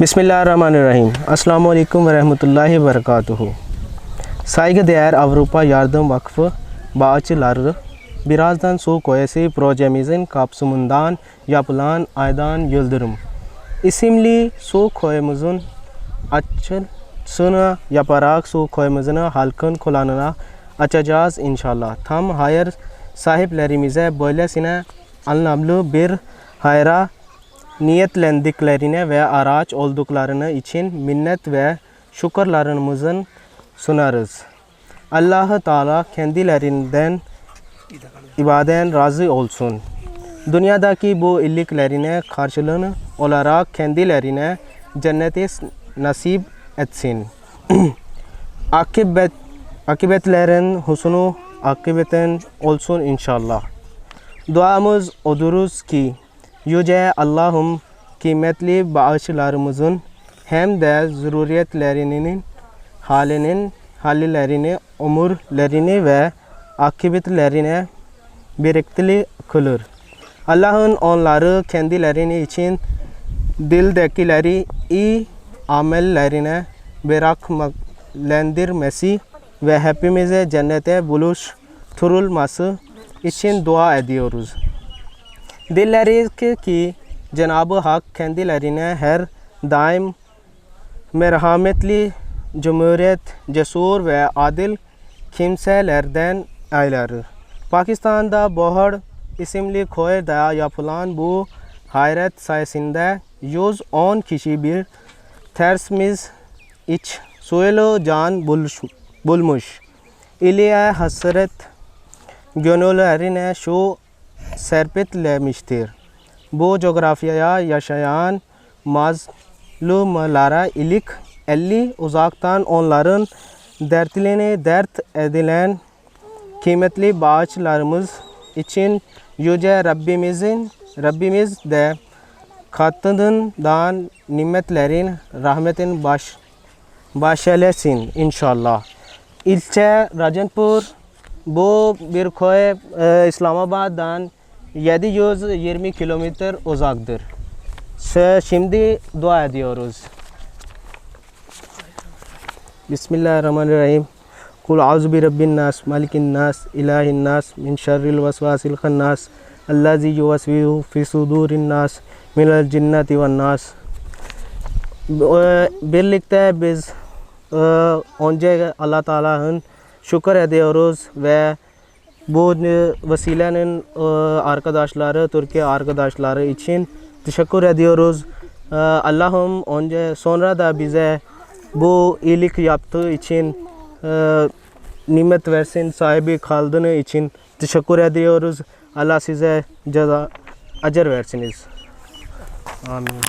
Bismillahirrahmanirrahim. Assalamu alaikum ve rahmetullahi ve berekatuhu. Saygıdeğer Avrupa Yardım Vakfı bağışçıları birazdan su koyası projemizin kapsamından yapılan Aydan Yıldırım isimli su koyumuzun açılışını yaparak su koyumuzunu halkın kullanına açacağız inşallah. Tam hayır sahiplerimize böylesine anlamlı bir hayra niyetlendiklerine ve araç olduklarını için minnet ve şükürlerimizi sunarız. Allah Teala kendilerinden ibaden razı olsun. Dünyadaki bu iyiliklerine karşılığını olarak kendilerine cenneti nasip etsin. Akibet, akibetlerin husnu akibetin olsun inşallah. Duamız oduruz ki Yüce Allah'ım kıymetli bağışlarımızın hem de zürriyetlerinin halinin hallerini, umurlarını ve akıbetlerine birikli kılır. Allah'ın onları kendilerini için dildekileri iyi amellerine bırakmalendirmesi ve hepimize cennete buluşturulması için dua ediyoruz. Dileriz ki, Cenab-ı Hak kendilerine her daim merhametli, cumhuriyet, cesur ve adil kimselerden eyler. Pakistan'da Bohar isimli koyda yapılan bu hayret sayesinde 110 kişi bir tersimiz iç suyla can buluş, bulmuş. İliye hasret gönüllerine şu serpetlemiştir. Bu coğrafyaya yaşayan mazlumlara ilik elli uzaktan onların dertlerini dert edilen kıymetli bağışlarımız için Yüce Rabbimizin Rabbimiz de katından nimetlerin rahmetin baş başelesin inşallah. İlçe Rajanpur वो बिरखोए इस्लामाबाद, दान, यदि योज यर्मी किलोमीटर उजाकदर शिमदी दुआ दियोरोज़ बिसमीम कुल आउज़बी रबिननास मलिकन्नास इलाहन्नास मिन शर्रवसवासिलखन्नास अल्लाह जी वसवीफ़िसदूरन्नास मिनल जन्नत वन्नास बिर लिखता है, बिज ओंजे अल्लाह ताला şükür ediyoruz ve bu vesilenin e, arkadaşları, Türkiye arkadaşları için teşekkür ediyoruz. E, Allah'ım önce sonra da bize bu iyilik yaptığı için e, nimet versin, sahibi kaldığını için teşekkür ediyoruz. Allah size ceza, acer versiniz. Amin.